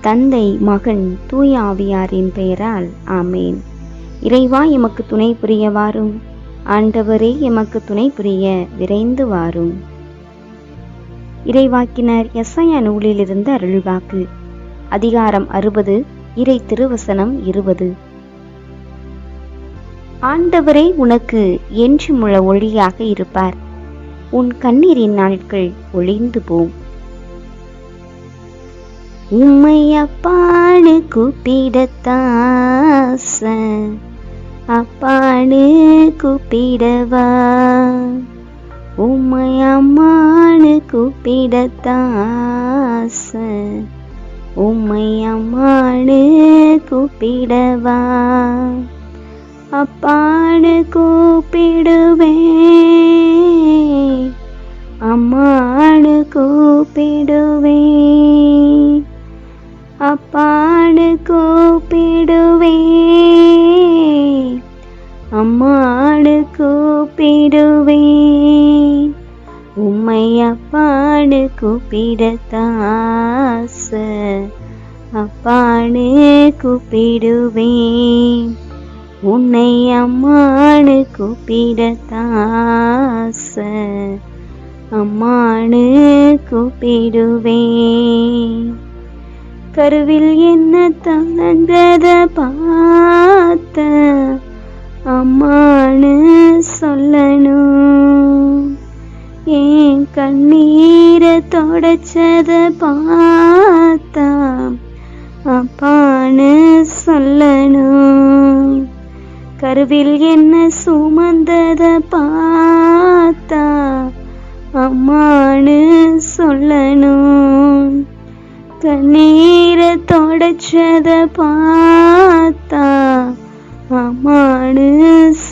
தந்தை மகன் தூய ஆவியாரின் பெயரால் ஆமேன். இறைவா எமக்கு துணை புரிய வாரும். ஆண்டவரே எமக்கு துணை புரிய விரைந்து வாரும். இறைவாக்கினர் எஸ்ஐயா நூலிலிருந்து அருள்வாக்கு. அதிகாரம் அறுபது இறை திருவசனம் இருபது. ஆண்டவரே உனக்கு என்றுமுள்ள ஒளியாக இருப்பார். உன் கண்ணீரின் நாட்கள் ஒளிந்து போம். உம்மை அப்பானு கூப்பிடத்தாச அப்பானு கூப்பிடவா. உம்மை அம்மானு கூப்பிடத்தாச உம்மை அம்மானு கூப்பிடவா. அப்பானு கூப்பிடுவேன். அம்மானு கூப்பிடுவேன். அப்பானு கூப்பிடுவேன். அம்மானு கூப்பிடுவேன். உம்மை அப்பானு கூப்பிடத்தாச. அப்பானு கூப்பிடுவேன். உன்னை அம்மானு கூப்பிடத்தாச. அம்மானு கூப்பிடுவேன். கருவில் என்ன தந்தத பார்த்த அம்மானு சொல்லணும். ஏன் கண்ணீரை தொடச்சத பார்த்தா அப்பான்னு சொல்லணும். கருவில் என்ன சுமந்தத பார்த்தா அம்மானு சொல்லணும். கண்ணீரை தொடச்சத பார்த்தா அம்மானு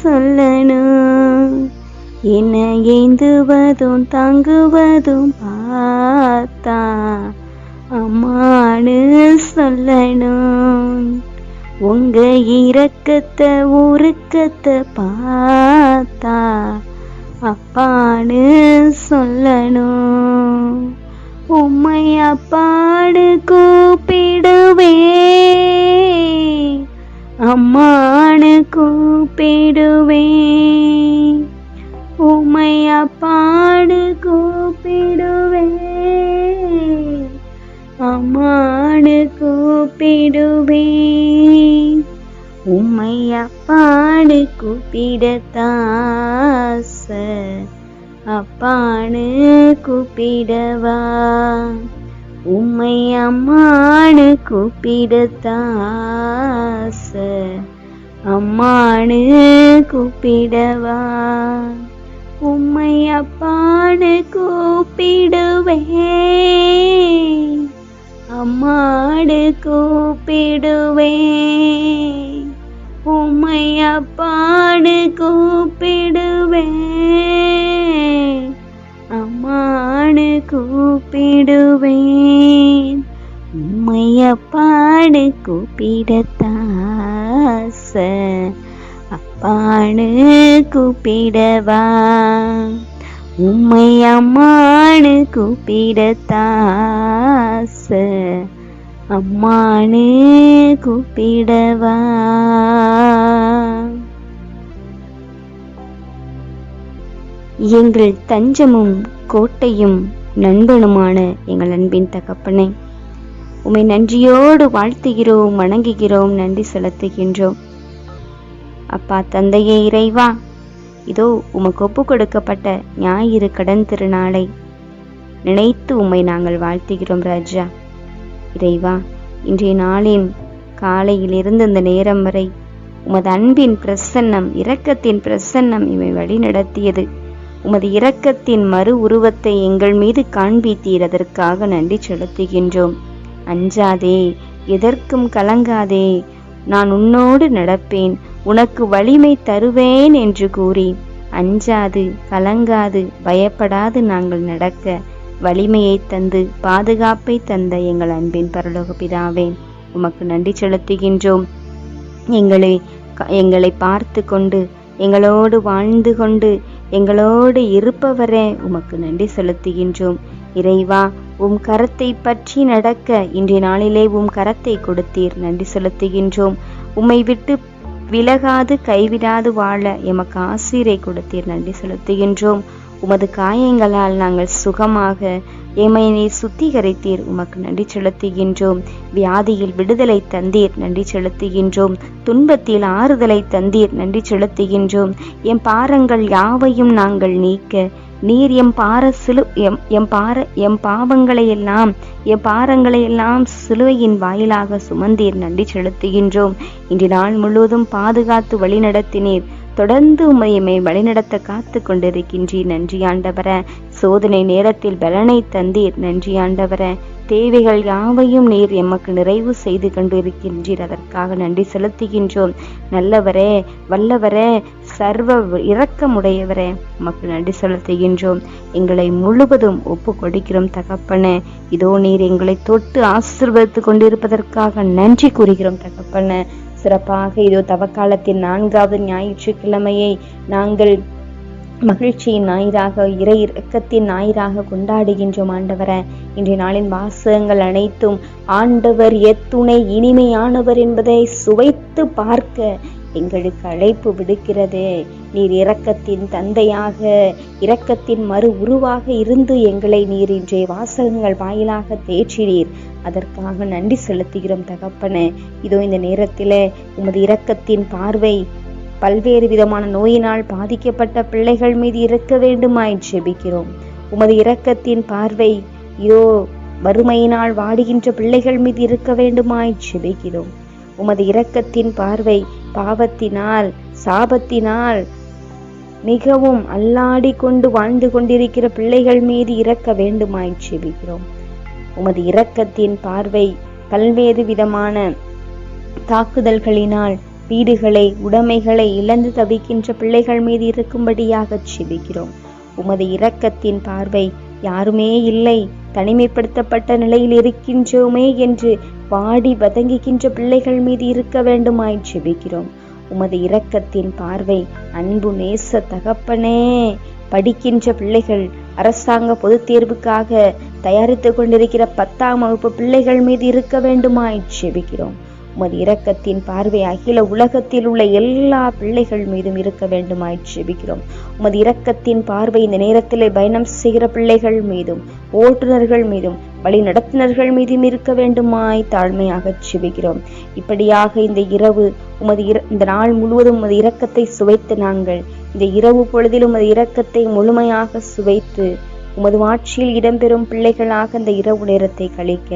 சொல்லணும். என்ன ஏந்துவதும் தங்குவதும் பார்த்தா அம்மானு சொல்லணும். உங்க இறக்கத்தை உருக்கத்தை பார்த்தா அப்பான்னு சொல்லணும். உம்மை அப்பாடு கூப்பிடுவே. அம்மானு கூப்பிடுவே. உம்மை அப்பாடு கூப்பிடுவே. அம்மானு கூப்பிடுவே. உம்மை அப்பாடு கூப்பிடத்தாச அப்பானு கூப்பிடவா? உம்மை அம்மானு கூப்பிடத்தாச அம்மானு கூப்பிடவா? உம்மை அப்பானு கூப்பிடுவே அம்மாடு கூப்பிடுவே உம்மை அப்பானு கூப்பிடுவேன். கூப்பிடத்தாச. அப்பானு கூப்பிடவா. உம்மை அம்மானு கூப்பிடத்தாச. அம்மானு கூப்பிடவா. எங்கள் தஞ்சமும் கோட்டையும் நண்பனுமான எங்கள் அன்பின் தகப்பனை உம்மை நன்றியோடு வாழ்த்துகிறோம் வணங்குகிறோம் நன்றி செலுத்துகின்றோம். அப்பா தந்தையே இறைவா இதோ உமக்கு ஒப்பு கொடுக்கப்பட்ட ஞாயிறு கடன் திருநாளை நினைத்து உம்மை நாங்கள் வாழ்த்துகிறோம் ராஜா. இறைவா இன்றைய நாளின் காலையிலிருந்து இந்த நேரம் வரை உமது அன்பின் பிரசன்னம் இரக்கத்தின் பிரசன்னம் இவை வழி நடத்தியது உமது இரக்கத்தின் மறு உருவத்தை எங்கள் மீது காண்பித்தீர் அதற்காக நன்றி செலுத்துகின்றோம். அஞ்சாதே எதற்கும் கலங்காதே நான் உன்னோடு நடப்பேன் உனக்கு வலிமை தருவேன் என்று கூறி அஞ்சாது கலங்காது பயப்படாது நாங்கள் நடக்க வலிமையை தந்து பாதுகாப்பை தந்த எங்கள் அன்பின் பரலோக பிதாவே உமக்கு நன்றி செலுத்துகின்றோம். எங்களை எங்களை பார்த்து கொண்டு எங்களோடு வாழ்ந்து கொண்டு எங்களோடு இருப்பவரே உமக்கு நன்றி செலுத்துகின்றோம். இறைவா உம் கரத்தை பற்றி நடக்க இன்றைய நாளிலே உம் கரத்தை கொடுத்தீர். நன்றி செலுத்துகின்றோம். உம்மை விட்டு விலகாது கைவிடாது வாழ எமக்கு ஆசிரை கொடுத்தீர். நன்றி செலுத்துகின்றோம். உமது காயங்களால் நாங்கள் சுகமாக எமையினை நீர் சுத்திகரித்தீர். உமக்கு நன்றி செலுத்துகின்றோம். வியாதியில் விடுதலை தந்தீர். நன்றி செலுத்துகின்றோம். துன்பத்தில் ஆறுதலை தந்தீர். நன்றி செலுத்துகின்றோம். என் பாரங்கள் யாவையும் நாங்கள் நீக்க நீர் எம் பார சிலு எம் எம் பார எம் பாவங்களை எல்லாம் எம் பாரங்களை எல்லாம் சிலுவையின் வாயிலாக சுமந்தீர் நன்றி செலுத்துகின்றோம். இன்று நாள் முழுவதும் பாதுகாத்து வழிநடத்தினீர். தொடர்ந்து உமையுமே வழிநடத்த காத்து கொண்டிருக்கின்றீர். நன்றி ஆண்டவர. சோதனை நேரத்தில் பலனை தந்தீர். நன்றி ஆண்டவர. தேவைகள் யாவையும் நீர் எமக்கு நிறைவு செய்து கொண்டிருக்கின்றீர். அதற்காக நன்றி செலுத்துகின்றோம். நல்லவரே வல்லவரே சர்வ இரக்கமுடையவரே உமக்கு நன்றி செலுத்துகின்றோம். எங்களை முழுவதும் ஒப்பு கொடுக்கிறோம் தகப்பனே. இதோ நீர் எங்களை தொட்டு ஆசிர்வதித்து கொண்டிருப்பதற்காக நன்றி கூறுகிறோம் தகப்பனே. சிறப்பாக இதோ தவக்காலத்தின் நான்காவது ஞாயிற்றுக்கிழமையை நாங்கள் மகிழ்ச்சியின் ஞாயிறாக இறை இரக்கத்தின் ஞாயிறாக கொண்டாடுகின்றோம் ஆண்டவரை. இன்றைய நாளின் வாசகங்கள் அனைத்தும் ஆண்டவர் எத்துணை இனிமையானவர் என்பதை சுவைத்து பார்க்க எங்களுக்கு அழைப்பு விடுக்கிறது. நீர் இரக்கத்தின் தந்தையாக இரக்கத்தின் மறு உருவாக இருந்து எங்களை நீர் இன்றைய வாசகங்கள் வாயிலாக தேற்றினீர். அதற்காக நன்றி செலுத்துகிறோம் தகப்பனே. இதோ இந்த நேரத்தில் உமது இரக்கத்தின் பார்வை பல்வேறு விதமான நோயினால் பாதிக்கப்பட்ட பிள்ளைகள் மீது இருக்க வேண்டுமாய் ஜெபிக்கிறோம். உமது இரக்கத்தின் பார்வை இதோ வறுமையினால் வாடுகின்ற பிள்ளைகள் மீது இருக்க வேண்டுமாய் ஜெபிக்கிறோம். உமது இரக்கத்தின் பார்வை பாவத்தினால் சாபத்தினால் மிகவும் அல்லாடி கொண்டு வாழ்ந்து கொண்டிருக்கிற பிள்ளைகள் மீது இறக்க வேண்டுமாய் செபிக்கிறோம். உமது இரக்கத்தின் பார்வை பல்வேறு விதமான தாக்குதல்களினால் வீடுகளை உடைமைகளை இழந்து தவிக்கின்ற பிள்ளைகள் மீது இருக்கும்படியாக செபிக்கிறோம். உமது இரக்கத்தின் பார்வை யாருமே இல்லை. தனிமைப்படுத்தப்பட்ட நிலையில் இருக்கின்றோமே என்று வாடி வதங்குகின்ற பிள்ளைகள் மீது இருக்க வேண்டுமாய் ஜெபிக்கிறோம். உமது இரக்கத்தின் பார்வை அன்பு நேச தகப்பனே. படிக்கின்ற பிள்ளைகள் அரசாங்க பொதுத் தேர்வுக்காக தயாரித்து கொண்டிருக்கிற பத்தாம் வகுப்பு பிள்ளைகள் மீது இருக்க வேண்டுமாய் ஜெபிக்கிறோம். உமது இரக்கத்தின் பார்வை அகில உலகத்தில் உள்ள எல்லா பிள்ளைகள் மீதும் இருக்க வேண்டுமாய் ஜெபிக்கிறோம். உமது இரக்கத்தின் பார்வை இந்த நேரத்தில் பயணம் செய்கிற பிள்ளைகள் மீதும் ஓட்டுநர்கள் மீதும் வழி நடத்தினர்கள் மீதும் இருக்க வேண்டுமாய் தாழ்மையாக ஜெபிக்கிறோம். இப்படியாக இந்த இரவு உமது இந்த நாள் முழுவதும் உமது இரக்கத்தை சுவைத்து நாங்கள் இந்த இரவு பொழுதில் உமது இரக்கத்தை முழுமையாக சுவைத்து உமது ஆட்சியில் இடம்பெறும் பிள்ளைகளாக இந்த இரவு நேரத்தை கழிக்க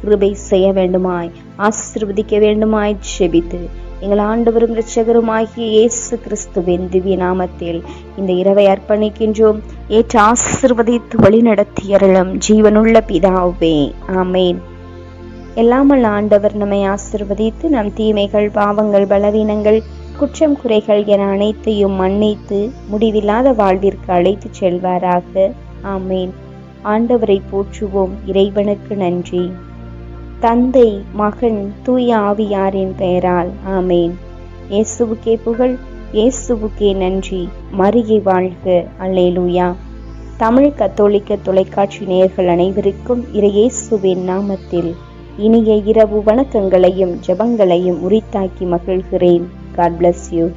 கிருபை செய்ய வேண்டுமாய் ஆசிர்வதிக்க வேண்டுமாய் செபித்து எங்கள் ஆண்டவரும் இரட்சகருமாகிய இயேசு கிறிஸ்துவின் திவ்ய நாமத்தில் இந்த இரவை அர்ப்பணிக்கின்றோம். ஏற்று ஆசிர்வதித்து வழிநடத்தி அருளும் ஜீவனுள்ள பிதாவே ஆமேன். எல்லாமல் ஆண்டவர் நம்மை ஆசிர்வதித்து நம் தீமைகள் பாவங்கள் பலவீனங்கள் குற்றம் குறைகள் என அனைத்தையும் மன்னித்து முடிவில்லாத வாழ்விற்கு அழைத்து செல்வாராக. ஆமேன். ஆண்டவரை போற்றுவோம். இறைவனுக்கு நன்றி. தந்தை மகன் தூய ஆவியாரின் பெயரால். ஆமேன். இயேசுவுக்கே புகழ் இயேசுவுக்கே நன்றி. மருகி வாழ்க. அல்லேலூயா. தமிழ் கத்தோலிக்க தொலைக்காட்சி நேயர்கள் அனைவருக்கும் இறையேசுவின் நாமத்தில் இனிய இரவு வணக்கங்களையும் ஜெபங்களையும் உரித்தாக்கி மகிழ்கிறேன். God bless you